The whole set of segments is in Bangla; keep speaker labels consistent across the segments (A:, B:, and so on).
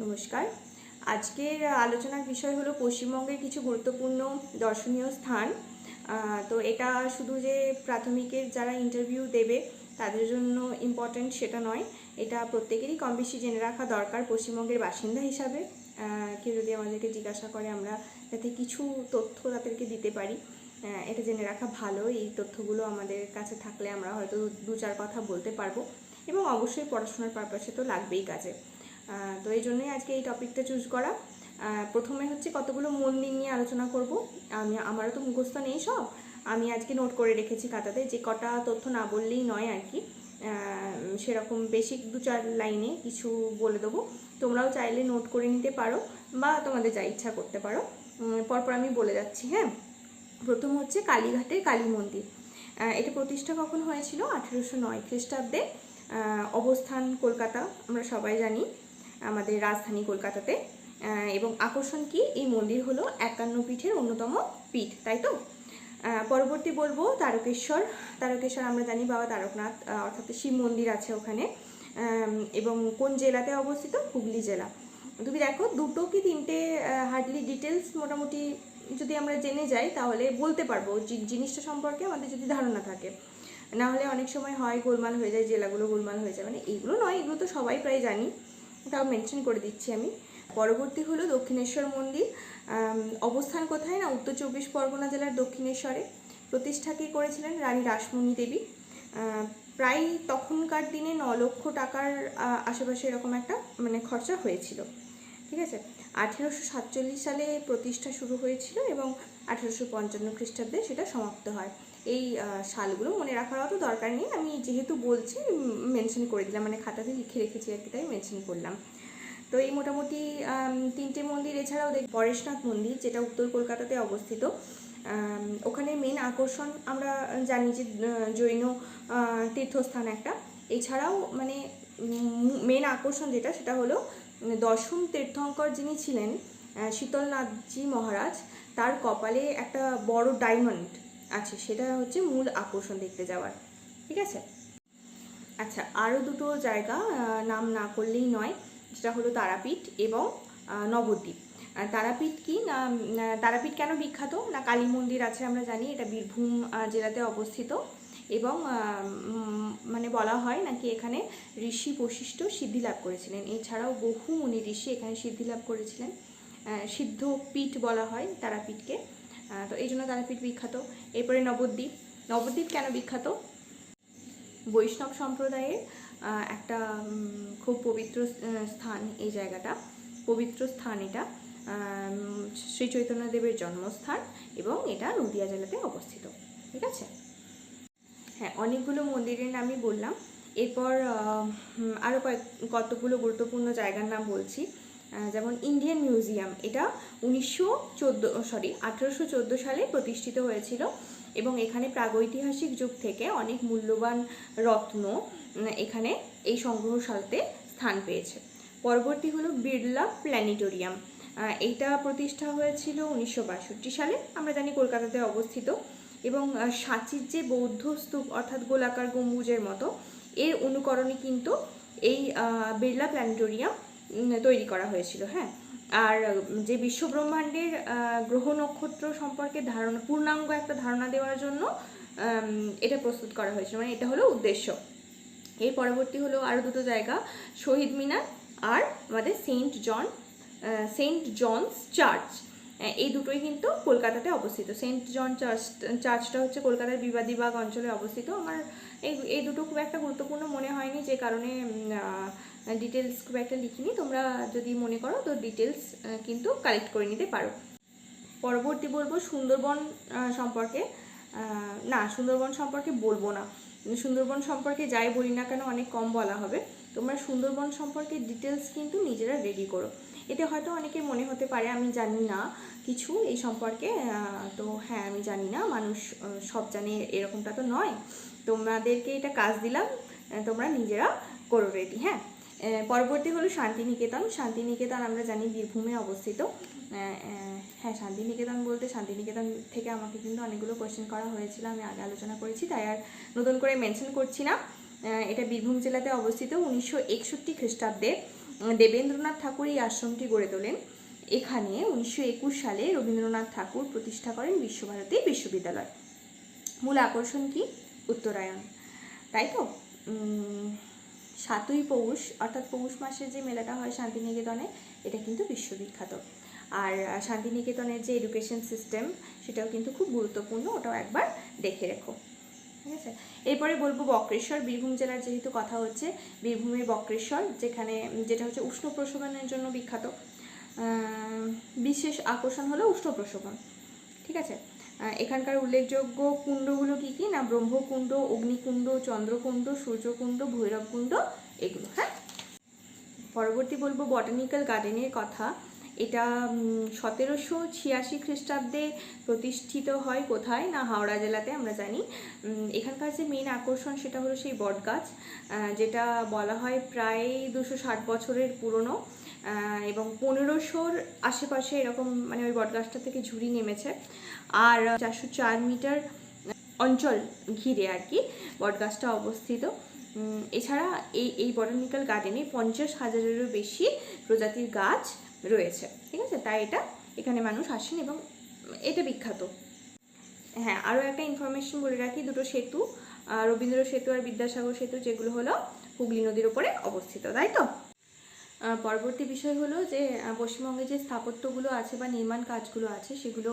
A: নমস্কার। আজকের আলোচনার বিষয় হলো পশ্চিমবঙ্গের কিছু গুরুত্বপূর্ণ দর্শনীয় স্থান। তো এটা শুধু যে প্রাথমিকের যারা ইন্টারভিউ দেবে, তাদের জন্য ইম্পর্ট্যান্ট সেটা নয়। এটা প্রত্যেকেরই কম বেশি জেনে রাখা দরকার পশ্চিমবঙ্গের বাসিন্দা হিসাবে। কেউ যদি আমাদেরকে জিজ্ঞাসা করে আমরা যাতে কিছু তথ্য তাদেরকে দিতে পারি এটা জেনে রাখা ভালো। এই তথ্যগুলো আমাদের কাছে থাকলে আমরা হয়তো দু চার কথা বলতে পারব। এবং অবশ্যই পড়াশোনার পারপাসে তো লাগবেই কাজে। তো এই জন্যই আজকে এই টপিকটা চুজ করা। প্রথমে হচ্ছে কতগুলো মন্দির নিয়ে আলোচনা করব। আমি, আমারও তো মুখস্থ নেই সব। আমি আজকে নোট করে রেখেছি খাতাতে যে কটা তথ্য না বললেই নয় আর কি। সেরকম বেসিক দু চার লাইনে কিছু বলে দেবো। তোমরাও চাইলে নোট করে নিতে পারো বা তোমাদের যা ইচ্ছা করতে পারো। পরপর আমি বলে যাচ্ছি হ্যাঁ? প্রথম হচ্ছে কালীঘাটের কালী মন্দির। এটা প্রতিষ্ঠা কখন হয়েছিল? আঠেরোশো নয় খ্রিস্টাব্দে। অবস্থান কলকাতা, আমরা সবাই জানি। আমাদের রাজধানী কলকাতাতে। এবং আকর্ষণ কি? এই মন্দির হলো একান্ন পীঠের অন্যতম পীঠ, তাই তো? পরবর্তী বলব তারকেশ্বর। তারকেশ্বর আমরা জানি বাবা তারকনাথ অর্থাৎ শিব মন্দির আছে ওখানে। এবং কোন জেলাতে অবস্থিত? হুগলি জেলা। তুমি দেখো, দুটো কি তিনটে হার্ডলি ডিটেলস মোটামুটি যদি আমরা জেনে যাই, তাহলে বলতে পারব। জিনিসটা সম্পর্কে আমাদের যদি ধারণা থাকে। না হলে অনেক সময় হয় গোলমাল হয়ে যায়, জেলাগুলো গোলমাল হয়ে যায়। মানে এইগুলো নয়, এগুলো তো সবাই প্রায় জানি। তাও মেনশন করে দিচ্ছি আমি। পরবর্তী হলো দক্ষিণেশ্বর মন্দির। অবস্থান কোথায় না? উত্তর চব্বিশ পরগনা জেলার দক্ষিণেশ্বরে। প্রতিষ্ঠা কে করেছিলেন? রানী রাসমণি দেবী। প্রায় তখনকার দিনে ন লক্ষ টাকার আশেপাশে এরকম একটা মানে খরচা হয়েছিল। ঠিক আছে? আঠেরোশো সাতচল্লিশ সালে প্রতিষ্ঠা শুরু হয়েছিল এবং আঠেরোশো পঞ্চান্ন খ্রিস্টাব্দে সেটা সমাপ্ত হয়। এই সালগুলো মনে রাখার অত দরকার নেই। আমি যেহেতু বলছি মেনশন করে দিলাম মানে খাতাতে লিখে রেখেছি আর কি, তাই মেনশন করলাম। তো এই মোটামুটি তিনটে মন্দির, এছাড়াও দেখ পরেশনাথ মন্দির, যেটা উত্তর কলকাতাতে অবস্থিত ওখানে মেন আকর্ষণ আমরা জানি যে জৈন তীর্থস্থান একটা। এছাড়াও মানে মেন আকর্ষণ যেটা, সেটা হলো দশম তীর্থঙ্কর যিনি ছিলেন শীতলনাথজি মহারাজ, তার কপালে একটা বড় ডায়মন্ড আছে, সেটা হচ্ছে মূল আকর্ষণ দেখতে যাওয়ার। ঠিক আছে? আচ্ছা আরও দুটো জায়গা নাম না করলেই নয়, যেটা হলো তারাপীঠ এবং নবদ্বীপ। তারাপীঠ কি? না তারাপীঠ কেন বিখ্যাত? না, কালী মন্দির আছে আমরা জানি, এটা বীরভূম জেলাতে অবস্থিত। এবং মানে বলা হয় নাকি এখানে ঋষি বশিষ্ঠ সিদ্ধি লাভ করেছিলেন। এছাড়াও বহু মুনি ঋষি এখানে সিদ্ধি লাভ করেছিলেন। সিদ্ধ পীঠ বলা হয় তারাপীঠকে। তো এই জন্য তারাপীঠ বিখ্যাত। এরপরে নবদ্বীপ। নবদ্বীপ কেন বিখ্যাত? বৈষ্ণব সম্প্রদায়ের একটা খুব পবিত্র স্থান এই জায়গাটা। পবিত্র স্থান এটা। শ্রী চৈতন্যদেবের জন্মস্থান এবং এটা নদিয়া জেলাতে অবস্থিত। ঠিক আছে? হ্যাঁ অনেকগুলো মন্দিরের নামই বললাম। এরপর আরও কয়েক, কতগুলো গুরুত্বপূর্ণ জায়গার নাম বলছি। যেমন ইন্ডিয়ান মিউজিয়াম এটা উনিশশো চোদ্দ সরি আঠেরোশো চোদ্দ সালে প্রতিষ্ঠিত হয়েছিল এবং এখানে প্রাগৈতিহাসিক যুগ থেকে অনেক মূল্যবান রত্ন এখানে এই সংগ্রহশালাতে স্থান পেয়েছে। পরবর্তী হলো বিড়লা প্ল্যানেটোরিয়াম এইটা প্রতিষ্ঠা হয়েছিল উনিশশো বাষট্টি সালে, আমরা জানি কলকাতাতে অবস্থিত এবং সাঁচির যে বৌদ্ধ স্তূপ অর্থাৎ গোলাকার গম্বুজের মতো, এর অনুকরণে কিন্তু এই বিড়লা প্ল্যানেটোরিয়াম তৈরি করা হয়েছিল হ্যাঁ। আর যে বিশ্বব্রহ্মাণ্ডের গ্রহ নক্ষত্র সম্পর্কে ধারণা, পূর্ণাঙ্গ একটা ধারণা দেওয়ার জন্য এটা প্রস্তুত করা হয়েছিল। মানে এটা হলো উদ্দেশ্য। এর পরবর্তী হলো আরও দুটো জায়গা, শহীদ মিনার আর আমাদের Saint John Saint John's church. এই দুটোই কিন্তু কলকাতাতে অবস্থিত। সেন্ট জন চার্চ চার্চটা হচ্ছে কলকাতার বিবাদীবাগ অঞ্চলে অবস্থিত। আমার এই এই দুটো খুব একটা গুরুত্বপূর্ণ মনে হয়নি যে কারণে ডিটেলস খুব একটা লিখিনি। তোমরা যদি মনে করো তো ডিটেলস কিন্তু কালেক্ট করে নিতে পারো। পরবর্তী বলব সুন্দরবন সম্পর্কে। না, সুন্দরবন সম্পর্কে বলব না। সুন্দরবন সম্পর্কে যাই বলি না কেন, অনেক কম বলা হবে। তোমরা সুন্দরবন সম্পর্কে ডিটেলস কিন্তু নিজেরা রেডি করো। এতে হয়তো অনেকের মনে হতে পারে, আমি জানি না কিছু এই সম্পর্কে তো হ্যাঁ আমি জানি না, মানুষ সব জানে এরকমটা তো নয়। তোমাদেরকে এটা কাজ দিলাম তোমরা নিজেরা করো রেডি হ্যাঁ? পরবর্তী হলো শান্তিনিকেতন। শান্তিনিকেতন আমরা জানি বীরভূমে অবস্থিত। হ্যাঁ শান্তিনিকেতন বলতে শান্তিনিকেতন থেকে আমাকে কিন্তু অনেকগুলো কোয়েশ্চেন করা হয়েছিল, আমি আগে আলোচনা করেছি, তাই আর নতুন করে মেনশন করছি না। এটা বীরভূম জেলাতে অবস্থিত উনিশশো একষট্টি খ্রিস্টাব্দে। দেবেন্দ্রনাথ ঠাকুর এই আশ্রমটি গড়ে তোলেন। এখানে উনিশশো একুশ সালে রবীন্দ্রনাথ ঠাকুর প্রতিষ্ঠা করেন বিশ্বভারতী বিশ্ববিদ্যালয়। মূল আকর্ষণ কি? উত্তরায়ণ। তাই তো? সাতই পৌষ, অর্থাৎ পৌষ মাসে যে মেলাটা হয় শান্তিনিকেতনে, এটা কিন্তু বিশ্ববিখ্যাত। আর শান্তিনিকেতনের যে এডুকেশন সিস্টেম সেটাও কিন্তু খুব গুরুত্বপূর্ণ, ওটাও একবার দেখে রেখো। ঠিক আছে? এরপরে বলব বক্রেশ্বর, বীরভূম জেলার যেহেতু কথা হচ্ছে, বীরভূমের বক্রেশ্বর, যেখানে যেটা হচ্ছে উষ্ণ প্রশমনের জন্য বিখ্যাত। বিশেষ আকর্ষণ হলো উষ্ণ প্রশমন ঠিক আছে? এখানকার উল্লেখযোগ্য কুণ্ডগুলো কি কি? না, ব্রহ্মকুণ্ড, অগ্নিকুণ্ড, চন্দ্রকুণ্ড, সূর্যকুণ্ড, ভৈরবকুণ্ড, এগুলো হ্যাঁ? পরবর্তী বলব বটানিক্যাল গার্ডেনের কথা। এটা সতেরোশো ছিয়াশি খ্রিস্টাব্দে প্রতিষ্ঠিত হয় কোথায়? না, হাওড়া জেলাতে, আমরা জানি। এখানকার যে মেন আকর্ষণ সেটা হলো সেই বট গাছ যেটা বলা হয় প্রায় দুশো ষাট বছরের পুরনো এবং পনেরোশোর আশেপাশে এরকম মানে ওই বটগাছটা থেকে ঝুড়ি নেমেছে। আর চারশো চার মিটার অঞ্চল ঘিরে আর কি বটগাছটা অবস্থিত। এছাড়া এই এই বটানিক্যাল গার্ডেনে পঞ্চাশ হাজারেরও বেশি প্রজাতির গাছ রয়েছে, ঠিক আছে? তাই এটা এখানে মানুষ আসেন এবং এটা বিখ্যাত। হ্যাঁ আরও একটা ইনফরমেশন বলে রাখি, দুটো সেতু রবীন্দ্র সেতু আর বিদ্যাসাগর সেতু, যেগুলো হলো হুগলি নদীর উপরে অবস্থিত, তাই তো? পরবর্তী বিষয় হলো যে পশ্চিমবঙ্গে যে স্থাপত্যগুলো আছে বা নির্মাণ কাজগুলো আছে, সেগুলো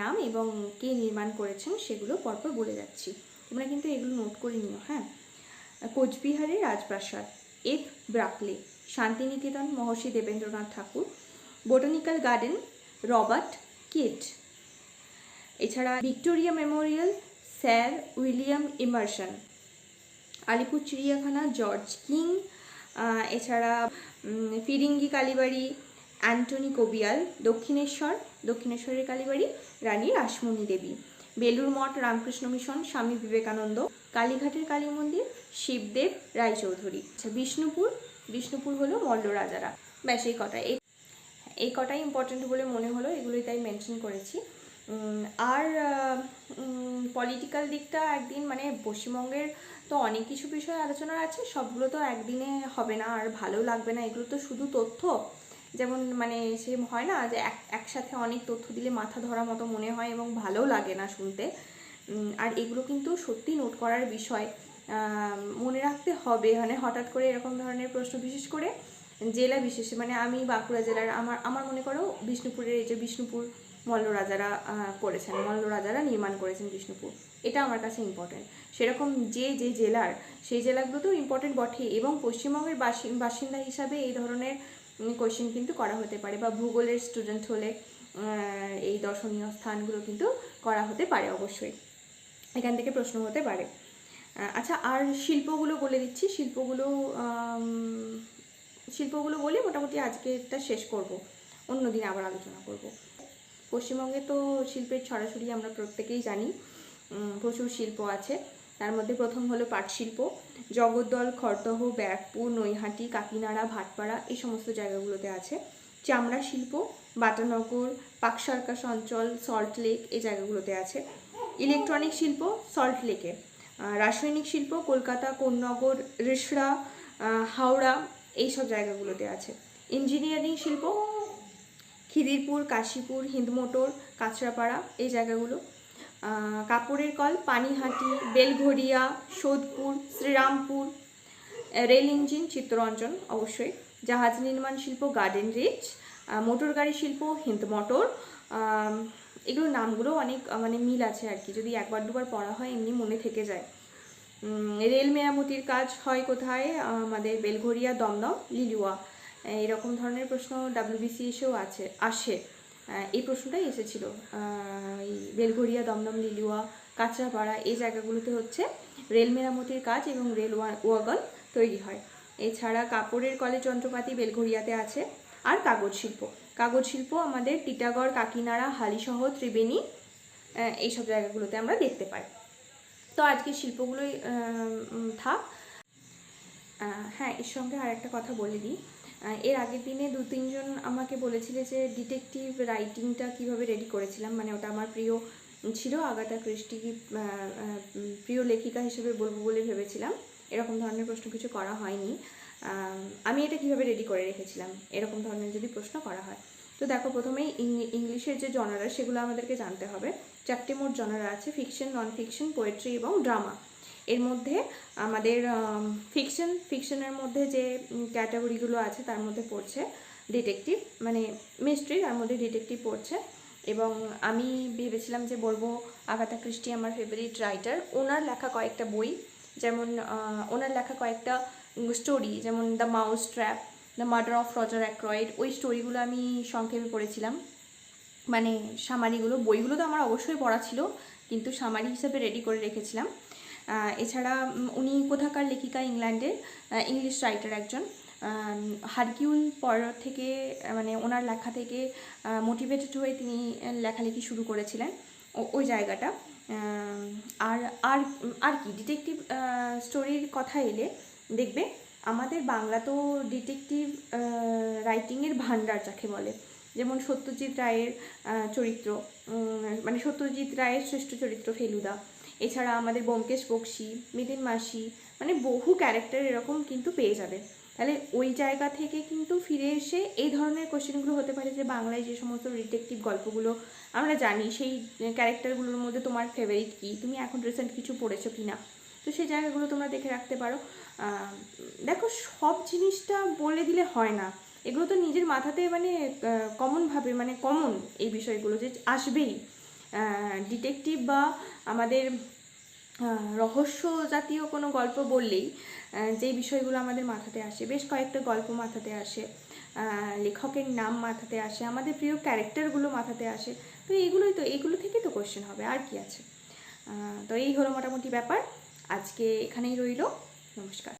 A: নাম এবং কে নির্মাণ করেছেন সেগুলো পরপর বলে যাচ্ছি। তোমরা কিন্তু এগুলো নোট করে নিও হ্যাঁ? কোচবিহারের রাজপ্রাসাদ। F ব্রাকলে, Shantiniketan Maharshi Debendranath Thakur, botanical garden Robert Kyd. এছাড়া Victoria Memorial, sir William Emerson Alipur চিড়িয়াখানা, জর্জ কিং এছাড়া ফিরিঙ্গি কালীবাড়ি, অ্যান্টনি কবিয়াল, দক্ষিণেশ্বর, দক্ষিণেশ্বরের কালীবাড়ি, রানী রাসমণি দেবী। বেলুর মঠ, রামকৃষ্ণ মিশন, স্বামী বিবেকানন্দ, কালীঘাটের কালী মন্দির, শিবদেব, রায়চৌধুরী। আচ্ছা বিষ্ণুপুর বিষ্ণুপুর হলো মল্ল রাজারা। ব্যাস, এই কটা। এই এই কটাই ইম্পর্টেন্ট বলে মনে হলো, এগুলোই তাই মেনশন করেছি। আর পলিটিক্যাল দিকটা একদিন মানে পশ্চিমবঙ্গের তো অনেক কিছু বিষয় আলোচনা আছে, সবগুলো তো একদিনে হবে না, আর ভালো লাগবে না, এগুলো তো শুধু তথ্য। যেমন মানে সে হয় না যে এক, একসাথে অনেক তথ্য দিলে মাথা ধরা মতো মনে হয় এবং ভালোও লাগে না শুনতে। আর এগুলো কিন্তু সত্যি নোট করার বিষয়। মনে রাখতে হবে। মানে হঠাৎ করে এরকম ধরনের প্রশ্ন, বিশেষ করে জেলা বিশেষে মানে আমি বাঁকুড়া জেলার, আমার আমার মনে করো বিষ্ণুপুরের এই যে বিষ্ণুপুর মল্ল রাজারা করেছেন মল্ল রাজারা নির্মাণ করেছেন বিষ্ণুপুর। এটা আমার কাছে ইম্পর্টেন্ট সেরকম যে যে জেলার, সেই জেলাগুলোতেও ইম্পর্টেন্ট বটে এবং পশ্চিমবঙ্গের বাসি- বাসিন্দা হিসাবে এই ধরনের কোয়েশ্চেন কিন্তু করা হতে পারে বা ভূগোলের স্টুডেন্ট হলে এই দর্শনীয় স্থানগুলো কিন্তু করা হতে পারে অবশ্যই। এখান থেকে প্রশ্ন হতে পারে। আচ্ছা আর শিল্পগুলো বলে দিচ্ছি। শিল্পগুলো শিল্পগুলো বলে মোটামুটি আজকে এটা শেষ করব। অন্য দিন আবার আলোচনা করব। পশ্চিমবঙ্গে তো শিল্পের ছড়াছড়ি আমরা প্রত্যেকেই জানি। প্রচুর শিল্প আছে। তার মধ্যে প্রথম হলো পাট শিল্প জগদ্দল খড়দহ ব্যারাকপুর নৈহাটি কাকিনাড়া ভাটপাড়া এই সমস্ত জায়গাগুলোতে আছে। চামড়া শিল্প বাটানগর পাক সার্কাস অঞ্চল সল্ট লেক এই জায়গাগুলোতে আছে। ইলেকট্রনিক শিল্প সল্ট লেকে রাসায়নিক শিল্প কলকাতা কোন্নগর আহ, হাওড়া এই সব জায়গাগুলোতে আছে। ইঞ্জিনিয়ারিং শিল্প খিদিরপুর কাশীপুর হিন্দমোটর কাঁচরাপাড়া এই জায়গাগুলো। কাপড়ের কল পানিহাটি বেলঘড়িয়া সোদপুর শ্রীরামপুর রেল ইঞ্জিন চিত্তরঞ্জন অবশ্যই। জাহাজ নির্মাণ শিল্প গার্ডেন রিচ মোটর গাড়ি শিল্প হিন্দ মোটর আম, এগুলোর নামগুলো অনেক মানে মিল আছে আর কি। যদি একবার দুবার পড়া হয় এমনি মনে থেকে যায়। রেল মেরামতির কাজ হয় কোথায়? আমাদের বেলঘরিয়া দমদম লিলুয়া। এরকম ধরনের প্রশ্ন ডাব্লিউবিসি এসেও আছে আসে। এই প্রশ্নটাই এসেছিল। এই বেলঘরিয়া দমদম, লিলুয়া, কাঁচরাপাড়া এই জায়গাগুলোতে হচ্ছে রেল মেরামতির কাজ এবং রেল ওয়া- ওয়াগন তৈরি হয়। এছাড়া কাপড়ের কলের যন্ত্রপাতি বেলঘরিয়াতে আছে আর কাগজ শিল্প। কাগজ শিল্প আমাদের টিটাগড়, কাকিনাড়া, হালিশহর, ত্রিবেণী এইসব জায়গাগুলোতে আমরা দেখতে পাই। তো আজকে শিল্পগুলোই থাক। হ্যাঁ এর সঙ্গে আর একটা কথা বলে দিই। এর আগের দিনে দু তিনজন আমাকে বলেছিলে যে ডিটেকটিভ রাইটিংটা কীভাবে রেডি করেছিলাম। মানে ওটা আমার প্রিয় ছিল আহ, উম, প্রিয় লেখিকা হিসেবে বলব বলে ভেবেছিলাম। এরকম ধরনের প্রশ্ন কিছু করা হয়নি। আমি এটা কীভাবে রেডি করে রেখেছিলাম? এরকম ধরনের যদি প্রশ্ন করা হয়। তো দেখো প্রথমেই ইংলিশের যে জনারা সেগুলো আমাদেরকে জানতে হবে। চারটে মোট জনারা আছে ফিকশন নন ফিকশন পোয়েট্রি এবং ড্রামা এর মধ্যে আমাদের ফিকশন ফিকশনের মধ্যে যে ক্যাটাগরিগুলো আছে তার মধ্যে পড়ছে ডিটেকটিভ মানে মিস্ট্রি তার মধ্যে ডিটেকটিভ পড়ছে। এবং আমি ভেবেছিলাম যে বলব আগাথা ক্রিস্টি আমার ফেভারিট রাইটার ওনার লেখা কয়েকটা বই, যেমন ওনার লেখা কয়েকটা স্টোরি যেমন the mousetrap the murder of Roger Ackroyd ওই স্টোরিগুলো আমি সংক্ষেপে পড়েছিলাম। মানে সামারিগুলো, বইগুলো তো আমার অবশ্যই পড়া ছিল, কিন্তু সামারি হিসাবে রেডি করে রেখেছিলাম। এছাড়া উনি কোথাকার লেখিকা ইংল্যান্ডের ইংলিশ রাইটার একজন। হারকিউল পর থেকে মানে ওনার লেখা থেকে মোটিভেটেড হয়ে তিনি লেখালেখি শুরু করেছিলেন ওই জায়গাটা। আর আর আর কি ডিটেকটিভ স্টোরির কথা এলে দেখবে, আমাদের বাংলা তো ডিটেকটিভ রাইটিংয়ের ভাণ্ডার যাকে বলে। যেমন সত্যজিৎ রায়ের চরিত্র মানে সত্যজিৎ রায়ের শ্রেষ্ঠ চরিত্র ফেলুদা। এছাড়া আমাদের ব্যোমকেশ বক্সি মিদিন মাসি মানে বহু ক্যারেক্টার এরকম কিন্তু পেয়ে যাবে। তাহলে ওই জায়গা থেকে কিন্তু ফিরে এসে এই ধরনের কোশ্চেনগুলো হতে পারে যে বাংলায় যে সমস্ত ডিটেকটিভ গল্পগুলো আমরা জানি, সেই ক্যারেক্টারগুলোর মধ্যে তোমার ফেভারিট কী? তুমি এখন রিসেন্ট কিছু পড়েছো কি না তো সেই জায়গাগুলো তোমরা দেখে রাখতে পারো। দেখো, সব জিনিসটা বলে দিলে হয় না। এগুলো তো নিজের মাথাতে মানে কমনভাবে মানে কমন এই বিষয়গুলো যে আসবেই। ডিটেকটিভ বা আমাদের রহস্য জাতীয় কোনো গল্প বললেই যেই বিষয়গুলো আমাদের মাথাতে আসে, বেশ কয়েকটা গল্প মাথাতে আসে লেখকের নাম মাথাতে আসে, আমাদের প্রিয় ক্যারেক্টারগুলো মাথাতে আসে, তো এইগুলোই তো এইগুলো থেকেই তো কোশ্চেন হবে, আর কি আছে? তো এই হলো মোটামুটি ব্যাপার, আজকে এখানেই রইল, নমস্কার।